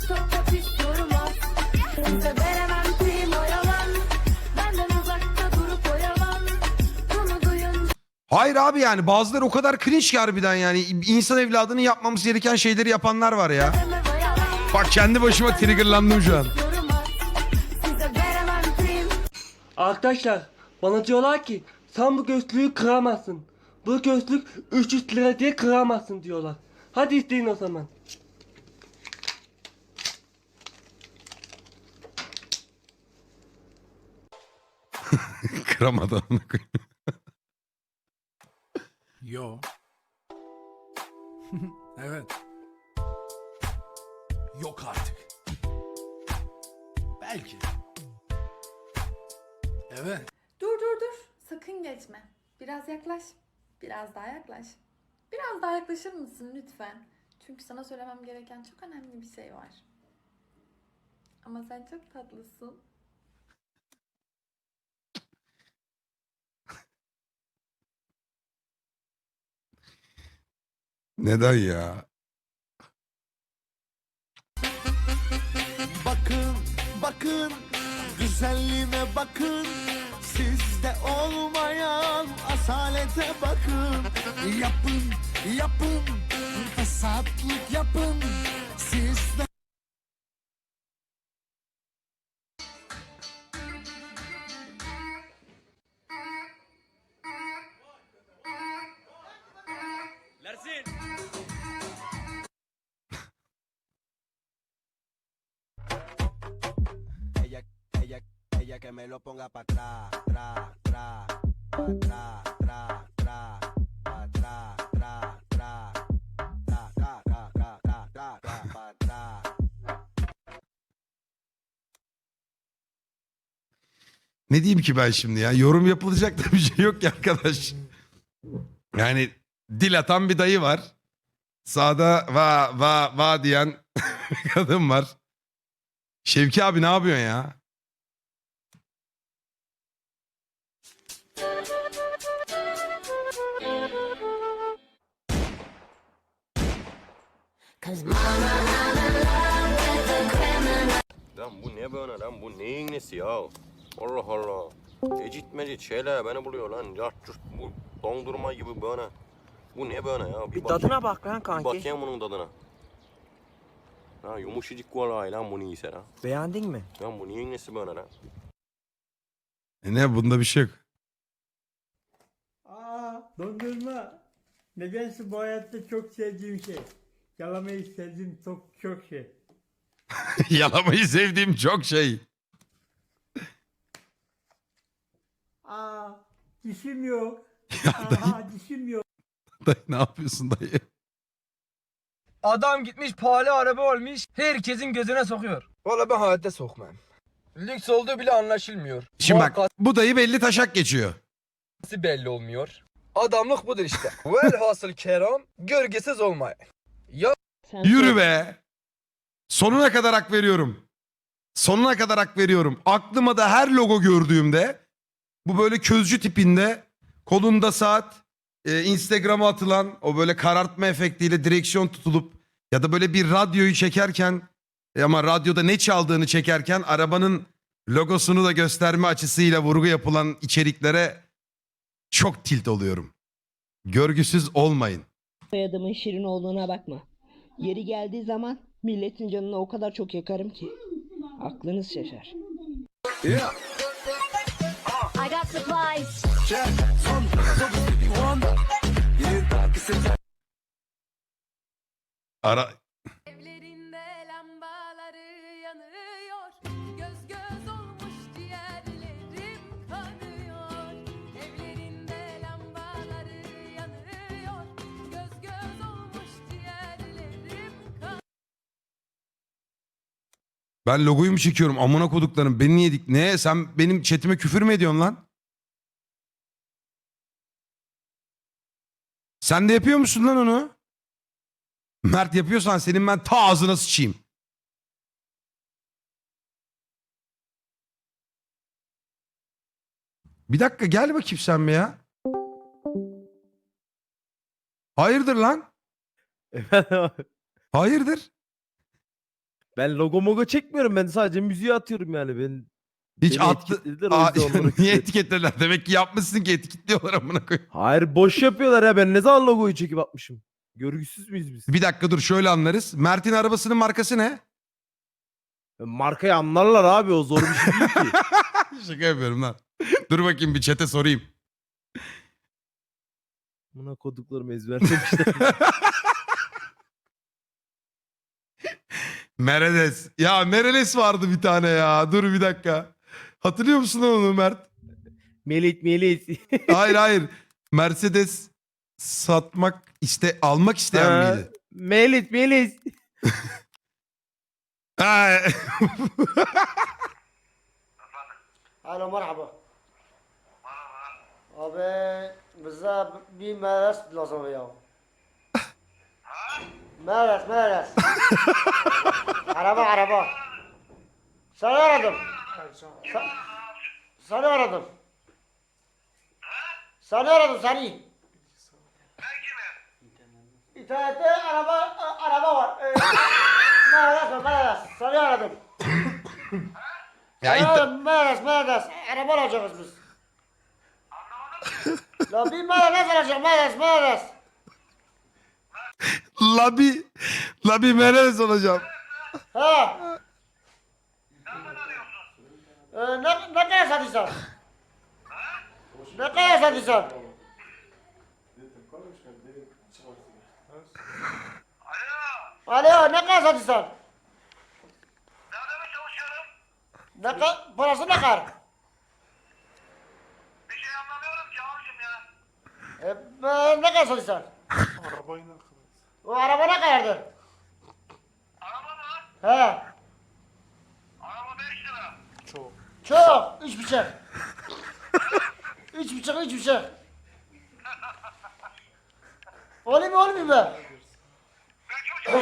hiç sokak hiç durmaz Size veremem primo yalan Benden uzakta durup oyalan Bunu duyunca Hayır abi yani bazıları o kadar cringe ki harbiden yani. insan evladının yapmamız gereken şeyleri yapanlar var ya. deme Bak kendi başıma triggerlandım şu an. Durmaz Size veremem primo Arkadaşlar bana diyorlar ki sen bu gözlüğü kıramazsın. Bu gözlük 300 lira diye kıramazsın diyorlar. Hadi isteyin o zaman. Kıramadı koyayım. Yo. evet. Yok artık. Belki. Evet. Dur dur dur. Sakın geçme. Biraz yaklaş. Biraz daha yaklaş. Biraz daha yaklaşır mısın lütfen? Çünkü sana söylemem gereken çok önemli bir şey var. Ama sen çok tatlısın. Neden ya? Bakın, bakın, güzelliğime bakın. Sizde olmayan asalete bakın. Yapın, yapın, fesatlık yapın. Sizde me lo ponga para atrás, tra, tra, atrás, tra, tra, atrás, tra, tra, tra, tra, tra, tra, tra, tra, tra, pa' atrás. Ne diyeyim ki ben şimdi ya? Yorum yapılacak da bir şey yok ki arkadaş. Yani dil atan bir dayı var. Sağda va va va diyen kadın var. Şevki abi ne yapıyorsun ya? Lan bu ne böyle lan bu neyin nesi ya? Allah Allah. Ecit mecit şeyler beni buluyor lan. Yart yurt bu dondurma gibi böyle. Bu ne böyle ya? Bir bakayım- tadına bak lan Bir kanki. bakayım bunun tadına. Ha yumuşacık vallahi lan bunu iyiyse lan. Beğendin mi? Lan bu neyin nesi böyle lan? E ne bunda bir şey yok. Dondurma. Nedense bu hayatta çok sevdiğim şey. Yalamayı sevdiğim çok çok şey. Yalamayı sevdiğim çok şey. Aa, dişim yok. Ya Aa, dişim yok. Dayı ne yapıyorsun dayı? Adam gitmiş pahalı araba olmuş. Herkesin gözüne sokuyor. Valla ben hayatta sokmam. Lüks olduğu bile anlaşılmıyor. Şimdi bak bu dayı belli taşak geçiyor. Markası belli olmuyor. Adamlık budur işte. Velhasıl keram gölgesiz olmay. Ya Yürü be. Sonuna kadar hak veriyorum. Sonuna kadar hak veriyorum. Aklıma da her logo gördüğümde bu böyle közcü tipinde kolunda saat e, Instagram'a atılan o böyle karartma efektiyle direksiyon tutulup ya da böyle bir radyoyu çekerken e, ama radyoda ne çaldığını çekerken arabanın logosunu da gösterme açısıyla vurgu yapılan içeriklere çok tilt oluyorum. Görgüsüz olmayın. Soyadımın Şirin olduğuna bakma. Yeri geldiği zaman milletin canını o kadar çok yakarım ki aklınız şaşar. I got supplies Ara Ben logoyu mu çekiyorum? Amına koduklarım. Beni niye dik? Ne? Sen benim chatime küfür mü ediyorsun lan? Sen de yapıyor musun lan onu? Mert yapıyorsan senin ben ta ağzına sıçayım. Bir dakika gel bakayım sen bir ya. Hayırdır lan? Hayırdır? Ben logo mogo çekmiyorum ben sadece müziği atıyorum yani ben. Hiç Beni attı. etiketlediler, o Aa, yüzden onları niye küfür- etiketlediler? Demek ki yapmışsın ki etiketliyorlar amına koyayım. Hayır boş yapıyorlar ya ben ne zaman logoyu çekip atmışım. Görgüsüz müyüz biz? Bir dakika dur şöyle anlarız. Mert'in arabasının markası ne? Markayı anlarlar abi o zor bir şey değil ki. Şaka yapıyorum lan. Dur bakayım bir çete sorayım. Buna koduklarımı ezberlemişler. Meredes. Ya Meredes vardı bir tane ya. Dur bir dakika. Hatırlıyor musun onu Mert? Melit melit. Hayır hayır. Mercedes satmak iste almak isteyen Ha, miydi? Melit melit. Ha. الو مرحبا abi bize bir meres lazım ya. meres meres. araba araba. Seni aradım. Sa- seni aradım. Seni aradım seni. İnternette araba araba var. Ee, meres meres. Seni aradım. ya Seni aradım meres meres. Araba alacağız biz. La bir meres alacağım meres meres. Labi. Labi Meredes olacağım. Ha. Ee, ne, ne kadar satıyorsun? Ne kadar satıyorsun? Alo ne kadar satıyorsun? Ne kadar, parası ne kadar? Bir şey anlamıyorum ki abicim ya. E, ne kadar satıyorsun? Arabayı ne kadar? O araba kadardır? He. Araba 5 lira. Çok. Çok. Üç buçuk. üç buçuk, üç buçuk. Olayım mı olmayayım mı? He.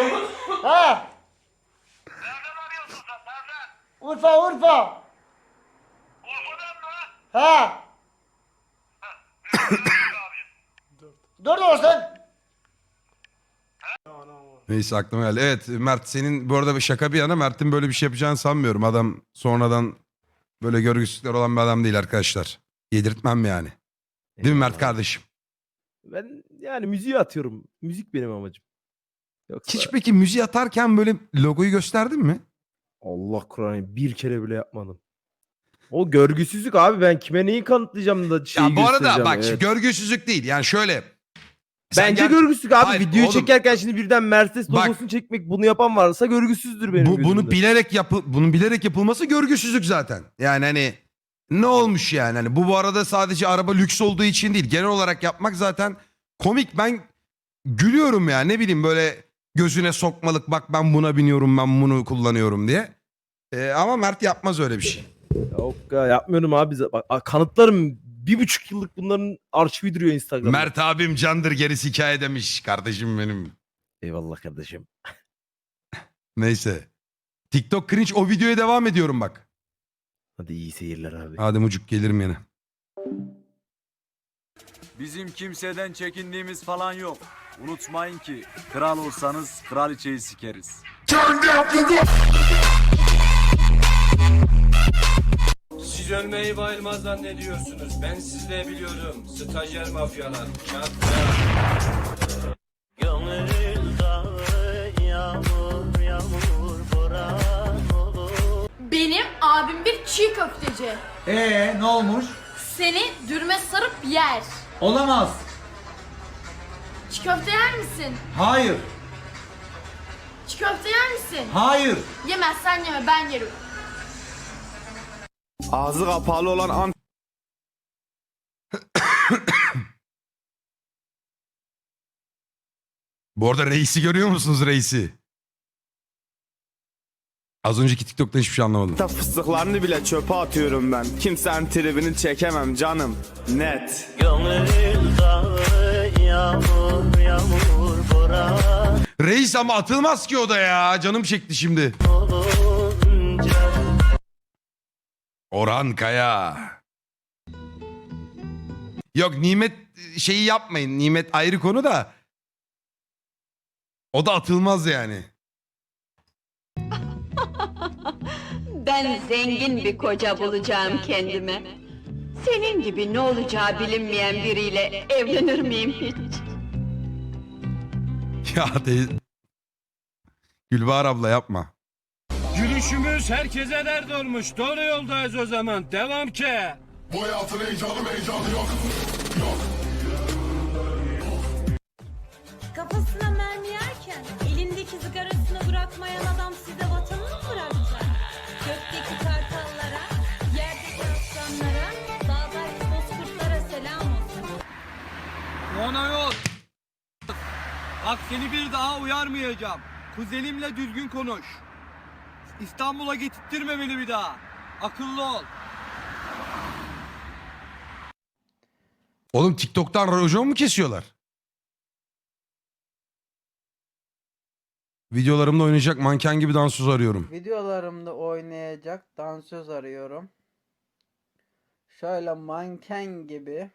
Nereden arıyorsun sen? Nereden? Urfa, Urfa. Urfa'dan mı? He. Dört olsun. Neyse aklıma geldi. Evet Mert senin bu arada bir şaka bir yana Mert'in böyle bir şey yapacağını sanmıyorum. Adam sonradan böyle görgüsüzlükler olan bir adam değil arkadaşlar. Yedirtmem yani. Değil mi Mert kardeşim? Ben yani müziği atıyorum. Müzik benim amacım. Yoksa Hiç peki müziği atarken böyle logoyu gösterdin mi? Allah Kur'an'ı bir kere bile yapmadım. O görgüsüzlük abi ben kime neyi kanıtlayacağım da şeyi ya bu arada göstereceğim, bak evet. görgüsüzlük değil. Yani şöyle. Sen Bence gel- görgüsüzlük abi. Hayır, Videoyu oğlum. çekerken şimdi birden Mercedes Bak. logosunu çekmek bunu yapan varsa görgüsüzdür benim bu, bunu gözümde. bilerek yapı bunun bilerek yapılması görgüsüzlük zaten. Yani hani ne olmuş yani? Hani bu bu arada sadece araba lüks olduğu için değil. Genel olarak yapmak zaten komik. Ben gülüyorum ya ne bileyim böyle gözüne sokmalık bak ben buna biniyorum ben bunu kullanıyorum diye. Ee, ama Mert yapmaz öyle bir şey. Yok ya yapmıyorum abi. Bak, a- kanıtlarım bir buçuk yıllık bunların arşivi duruyor Instagram'da. Mert abim candır gerisi hikaye demiş kardeşim benim. Eyvallah kardeşim. Neyse. TikTok cringe o videoya devam ediyorum bak. Hadi iyi seyirler abi. Hadi mucuk gelirim yine. Bizim kimseden çekindiğimiz falan yok. Unutmayın ki kral olsanız kraliçeyi sikeriz. Siz ölmeyi bayılmaz zannediyorsunuz. Ben sizi de biliyorum. Stajyer mafyalar. Çat Benim abim bir çiğ köfteci. Ee ne olmuş? Seni dürme sarıp yer. Olamaz. Çiğ köfte yer misin? Hayır. Çiğ köfte yer misin? Hayır. Yemezsen yeme ben yerim. Ağzı kapalı olan an Bu arada reisi görüyor musunuz reisi? Az önceki TikTok'ta hiçbir şey anlamadım. fıstıklarını bile çöpe atıyorum ben. Kimsenin tribini çekemem canım. Net. Reis ama atılmaz ki o da ya. Canım çekti şimdi. Orhan Kaya. Yok nimet şeyi yapmayın. Nimet ayrı konu da. O da atılmaz yani. Ben zengin bir koca bulacağım kendime. Senin gibi ne olacağı bilinmeyen biriyle evlenir miyim hiç? Ya de... Gülbahar abla yapma. Gülüşümüz herkese dert olmuş. Doğru yoldayız o zaman. Devam ki. Kafasına mermi yerken elindeki sigarasını bırakmayan adam size vatanı mı bırakacak? Gökteki kartallara, yerdeki aslanlara, dağdaki bozkurtlara selam olsun. Ona yok. Bak seni bir daha uyarmayacağım. Kuzenimle düzgün konuş. İstanbul'a getirttirme beni bir daha. Akıllı ol. Oğlum TikTok'tan rojon mu kesiyorlar? Videolarımda oynayacak manken gibi dansöz arıyorum. Videolarımda oynayacak dansöz arıyorum. Şöyle manken gibi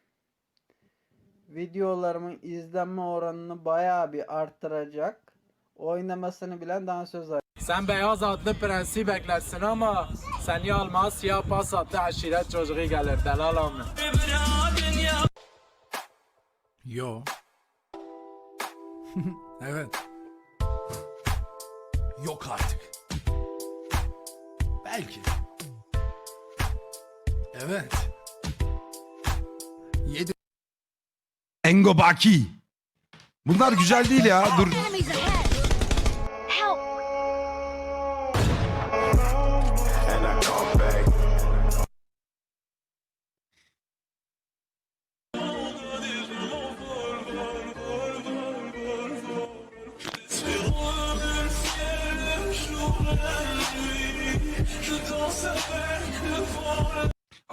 videolarımın izlenme oranını bayağı bir arttıracak. Oynamasını bilen dansöz arıyorum. Sen beyaz atlı prensi beklersin ama seni almaz siyah pas attı aşiret çocuğu gelir delal amına. Yo. evet. Yok artık. Belki. Evet. Yedi Engo Baki. Bunlar güzel değil ya. Dur.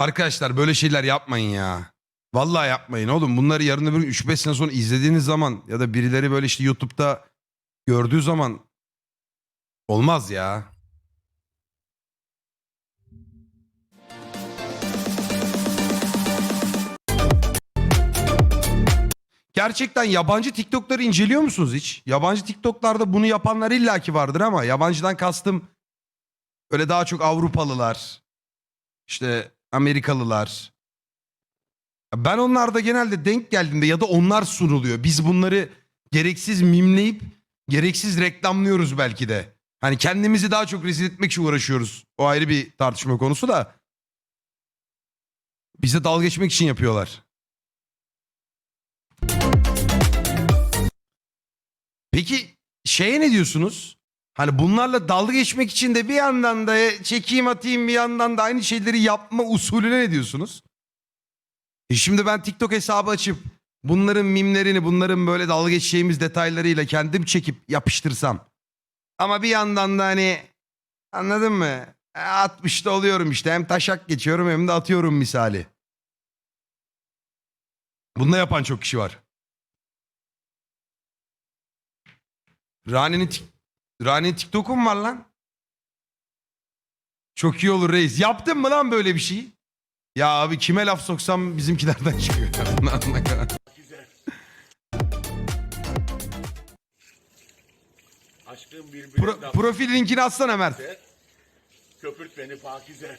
Arkadaşlar böyle şeyler yapmayın ya. Vallahi yapmayın oğlum. Bunları yarın öbür gün 3-5 sene sonra izlediğiniz zaman ya da birileri böyle işte YouTube'da gördüğü zaman olmaz ya. Gerçekten yabancı TikTok'ları inceliyor musunuz hiç? Yabancı TikTok'larda bunu yapanlar illaki vardır ama yabancıdan kastım öyle daha çok Avrupalılar, işte Amerikalılar. Ben onlarda genelde denk geldiğimde ya da onlar sunuluyor. Biz bunları gereksiz mimleyip gereksiz reklamlıyoruz belki de. Hani kendimizi daha çok rezil etmek için uğraşıyoruz. O ayrı bir tartışma konusu da. Bize dalga geçmek için yapıyorlar. Peki şeye ne diyorsunuz? Hani bunlarla dalga geçmek için de bir yandan da çekeyim atayım bir yandan da aynı şeyleri yapma usulüne ne diyorsunuz? E şimdi ben TikTok hesabı açıp bunların mimlerini, bunların böyle dalga geçeceğimiz detaylarıyla kendim çekip yapıştırsam. Ama bir yandan da hani anladın mı? E, 60'da oluyorum işte hem taşak geçiyorum hem de atıyorum misali. Bunu da yapan çok kişi var. Rani'nin Rani'nin TikTok'u mu var lan? Çok iyi olur reis. Yaptın mı lan böyle bir şey? Ya abi kime laf soksam bizimkilerden çıkıyor. Pro- profil linkini atsana Mert. Köpürt beni Pakize.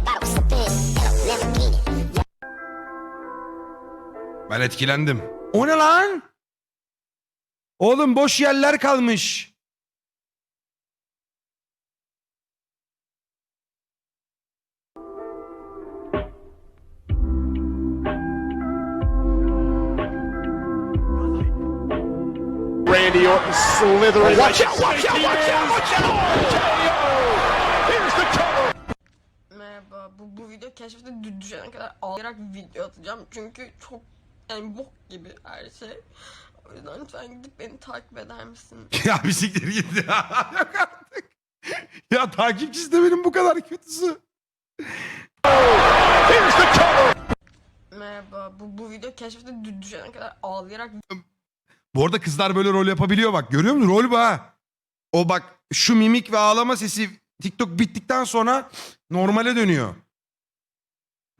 Ben etkilendim. O ne lan? Oğlum boş yerler kalmış. Randy Orton slithering. Watch out, watch out, watch out, watch out. Here's the cover. Merhaba. Bu, bu video keşfete dü- düşene kadar ağlayarak video atacağım. Çünkü çok yani bok gibi her şey. O yüzden lütfen gidip beni takip eder misin? ya bir siktir git ya. Yok artık. Ya takipçisi de benim bu kadar kötüsü. Merhaba. Bu, bu video keşfete dü- düşene kadar ağlayarak Bu arada kızlar böyle rol yapabiliyor bak. Görüyor musun? Rol bu ha. O bak şu mimik ve ağlama sesi TikTok bittikten sonra normale dönüyor.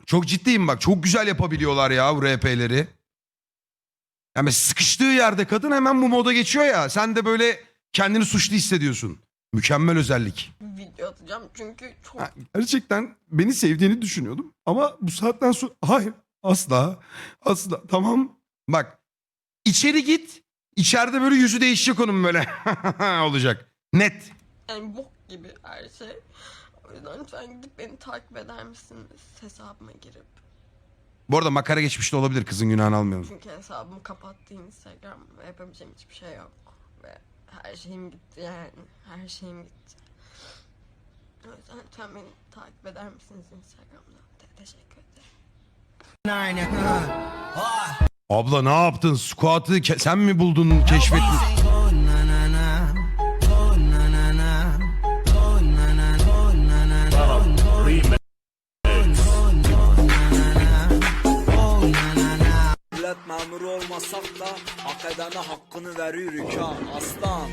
Çok ciddiyim bak. Çok güzel yapabiliyorlar ya bu RP'leri. Yani sıkıştığı yerde kadın hemen bu moda geçiyor ya. Sen de böyle kendini suçlu hissediyorsun. Mükemmel özellik. video atacağım çünkü çok Ha, Gerçekten beni sevdiğini düşünüyordum. Ama bu saatten sonra hayır asla asla tamam. Bak içeri git. İçeride böyle yüzü değişecek onun böyle olacak. Net. yani bok gibi her şey. O yüzden lütfen gidip beni takip eder misiniz hesabıma girip. Bu arada makara geçmiş de olabilir kızın günahını almayalım. Çünkü hesabımı kapattı Instagram yapabileceğim hiçbir şey yok. Ve her şeyim gitti yani. Her şeyim gitti. O yüzden lütfen beni takip eder misiniz Instagram'da? Te- teşekkür ederim. Abla ne yaptın? Squat'ı ke- sen mi buldun, keşfettin? Da hak edene hakkını veriyoruz ha aslan.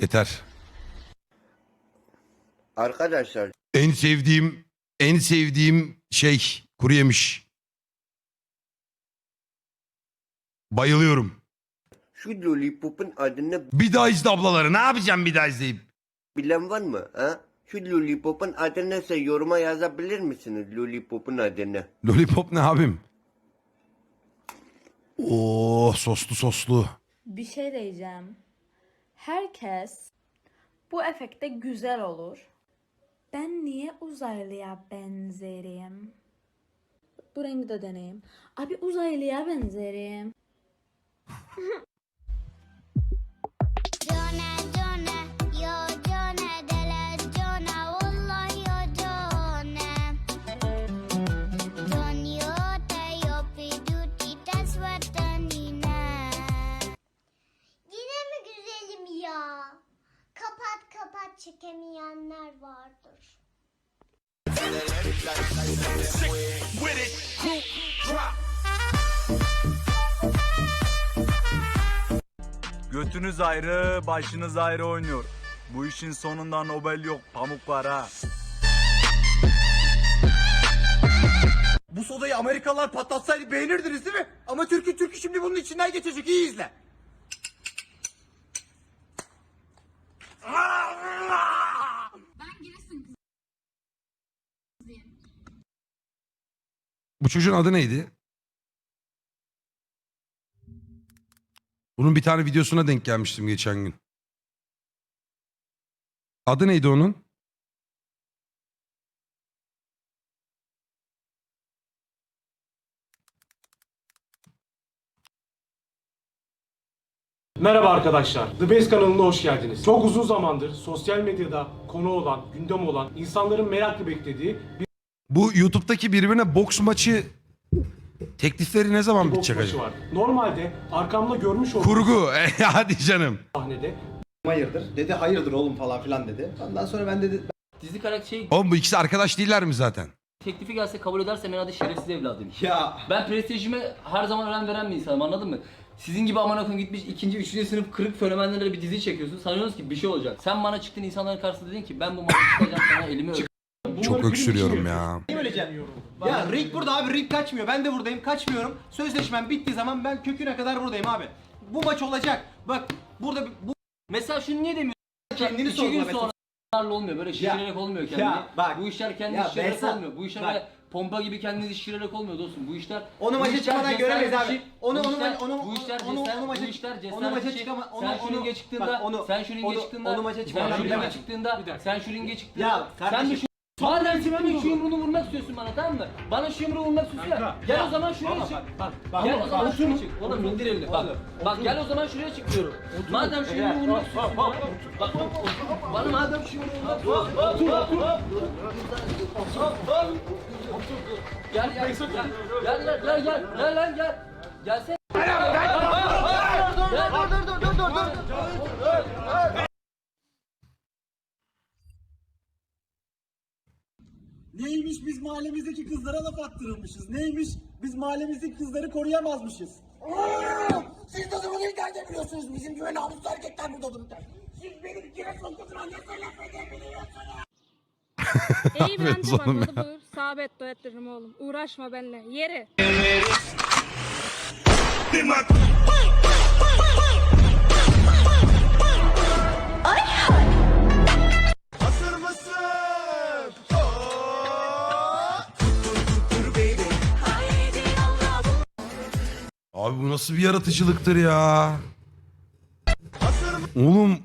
Yeter. Arkadaşlar En sevdiğim, en sevdiğim şey kuru yemiş. Bayılıyorum. şu lollipopun adını Bir daha izle ablaları. Ne yapacağım bir daha izleyip? bilen var mı? Ha? Şu lollipopun adı neyse yoruma yazabilir misiniz lollipopun adını? Lollipop ne abim? Oo soslu soslu. Bir şey diyeceğim. Herkes bu efekte güzel olur. Ben niye uzaylıya benzerim? Bu rengi de deneyim. Abi uzaylıya benzerim. Yine mi güzelim ya? Kapat kapat çekemeyenler Götünüz ayrı, başınız ayrı oynuyor. Bu işin sonunda Nobel yok, pamuk var ha. Bu sodayı Amerikalılar patlatsaydı beğenirdiniz değil mi? Ama Türk'ü Türk'ü şimdi bunun içinden geçecek, iyi izle. Bu çocuğun adı neydi? Bunun bir tane videosuna denk gelmiştim geçen gün. Adı neydi onun? Merhaba arkadaşlar. The Base kanalına hoş geldiniz. Çok uzun zamandır sosyal medyada konu olan, gündem olan, insanların merakla beklediği bir Bu YouTube'daki birbirine boks maçı teklifleri ne zaman bitecek acaba? var. Normalde arkamda görmüş olduğunuz Kurgu. E, hadi canım. sahnede Hayırdır? Dedi hayırdır oğlum falan filan dedi. Ondan sonra ben dedi Dizi karakter şey Oğlum bu ikisi arkadaş değiller mi zaten? teklifi gelse kabul ederse ben adı şerefsiz evladıyım. ya Ben prestijime her zaman önem veren bir insanım anladın mı? Sizin gibi aman akım gitmiş ikinci, üçüncü sınıf kırık fenomenlerle bir dizi çekiyorsun. Sanıyorsunuz ki bir şey olacak. Sen bana çıktın insanların karşısında dedin ki ben bu maçı çıkacağım sana elimi öp. Çok öksürüyorum ya. Ya Rick burada abi Rick kaçmıyor. Ben de buradayım kaçmıyorum. Sözleşmem bittiği zaman ben köküne kadar buradayım abi. Bu maç olacak. Bak burada bir- bu Mesela şunu niye demiyorsun? Kendini İki sorgula gün mesela. sonra olmuyor böyle şişirerek olmuyor kendini. ya bak. bu işler kendini Ya şişirerek Behzat, olmuyor. Bu işler bak. böyle pompa gibi kendini şişirerek olmuyor dostum. Bu işler Onu bu maça işler çıkmadan cesaret göremeyiz abi. işi. Onu- bu onu- işler, onu- bu işler onu- cesaret, onu maça- bu işler cesaret onu maça işi. çıkama- onu- sen şu onu- ringe çıktığında, bak onu- sen şu ringe onu- çıktığında, onu maça sen çıkmadan şu ringe bilemem. çıktığında, sen şu ringe çıktığında, Ya sen kardeşim, düşün Madem benim şu yumruğunu vurmak istiyorsun bana tamam mı? Bana şu yumruğu vurmak istiyorsun ya. Gel o zaman şuraya çık. Gel o zaman şuraya çık. Oğlum indir elini bak. Bak gel o zaman şuraya çık diyorum. Madem şu yumruğu vurmak istiyorsun bana. Bak bana madem şu yumruğu vurmak istiyorsun. Gel gel gel. Gel gel gel gel. Gel lan gel. Gelsene. Gel dur dur dur dur dur. Neymiş biz mahallemizdeki kızlara laf attırılmışız. Neymiş biz mahallemizdeki kızları koruyamazmışız. Siz de bunu nerede biliyorsunuz? Bizim gibi namuslu hareketler burada dururken. Siz benim Giresun kızıma ne söylemediğimi biliyorsunuz. İyi bence bak ya. buyur. Sabit doyatırım oğlum. Uğraşma benimle. Yeri. Abi bu nasıl bir yaratıcılıktır ya? Oğlum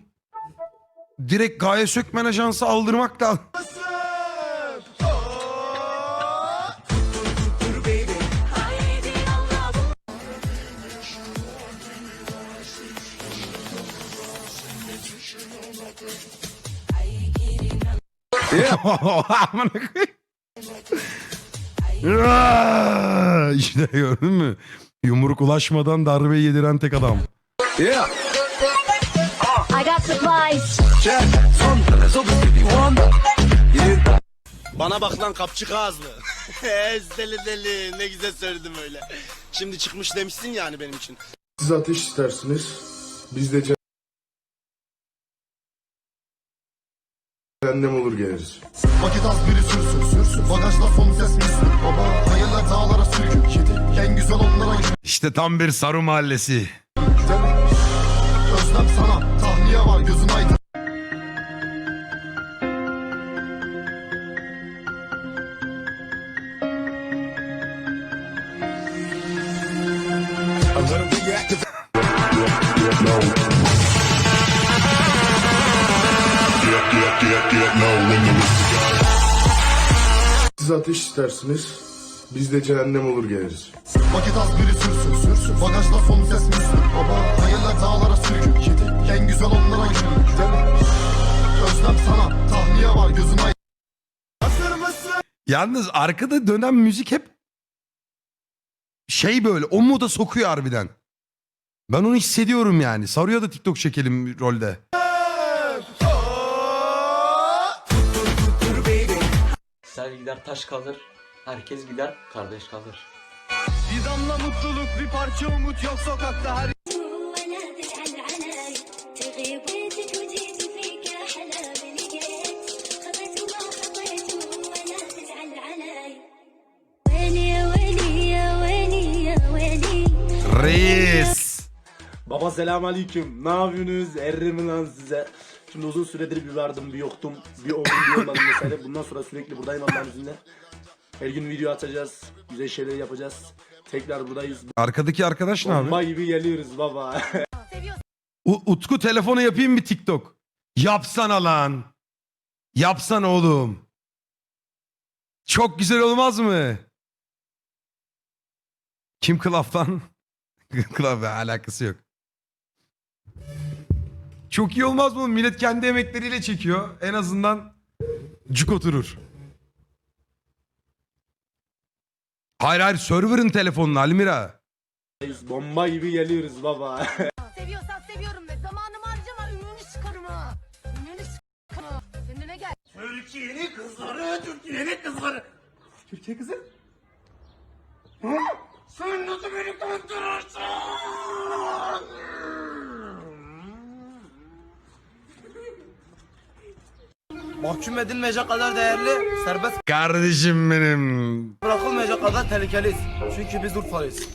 direkt Gaye Sökmen ajansı aldırmak lazım. Amına koyayım. İşte gördün mü? Yumruk ulaşmadan darbe yediren tek adam. I got supplies. Bana bak lan kapçık ağızlı. deli deli ne güzel söyledim öyle. Şimdi çıkmış demişsin yani benim için. Siz ateş istersiniz. Biz de cehennem olur geliriz. Vakit az biri sürsün sürsün. Bagajda son ses misin? Baba İşte tam bir Saru mahallesi. Özlem sana tahliye var gözün aydın. Siz ateş istersiniz. Biz de cehennem olur geliriz. Vakit az biri sürsün sürsün. Bagajda son ses misin? Baba hayırlar dağlara sürgün. En güzel onlara yürü. Özlem sana tahliye var aydın. Hazır mısın? Yalnız arkada dönen müzik hep şey böyle o moda sokuyor harbiden. Ben onu hissediyorum yani. Saruya da TikTok çekelim rolde. Sen gider taş kalır. Herkes gider kardeş kalır. Bir damla mutluluk bir parça umut yok sokakta her Reis. Baba selam aleyküm. Ne yapıyorsunuz? Errim lan size. Şimdi uzun süredir bir vardım bir yoktum. Bir oldum bir olmadım vesaire. Bundan sonra sürekli buradayım Allah'ın izniyle. Her gün video atacağız. Güzel şeyler yapacağız. Tekrar buradayız. Arkadaki arkadaş ne Bomba abi? gibi geliyoruz baba. U- Utku telefonu yapayım bir TikTok. Yapsana lan. Yapsana oğlum. Çok güzel olmaz mı? Kim Klaf lan? Klaf ya, alakası yok. Çok iyi olmaz mı? Millet kendi emekleriyle çekiyor. En azından cuk oturur. Hayır hayır server'ın telefonunu Almira. Bomba gibi geliyoruz baba. Seviyorsan seviyorum ve zamanımı harcama ününü çıkarım ha. Ününü çıkarım ha. Kendine gel. Türkiye'nin kızları, Türkiye'nin kızları. Türkiye kızı? Ha? Sen nasıl beni kandırırsın? Mahkum edilmeyecek kadar değerli, serbest Kardeşim benim. bırakılmayacak kadar tehlikeliyiz. Çünkü biz Urfalıyız.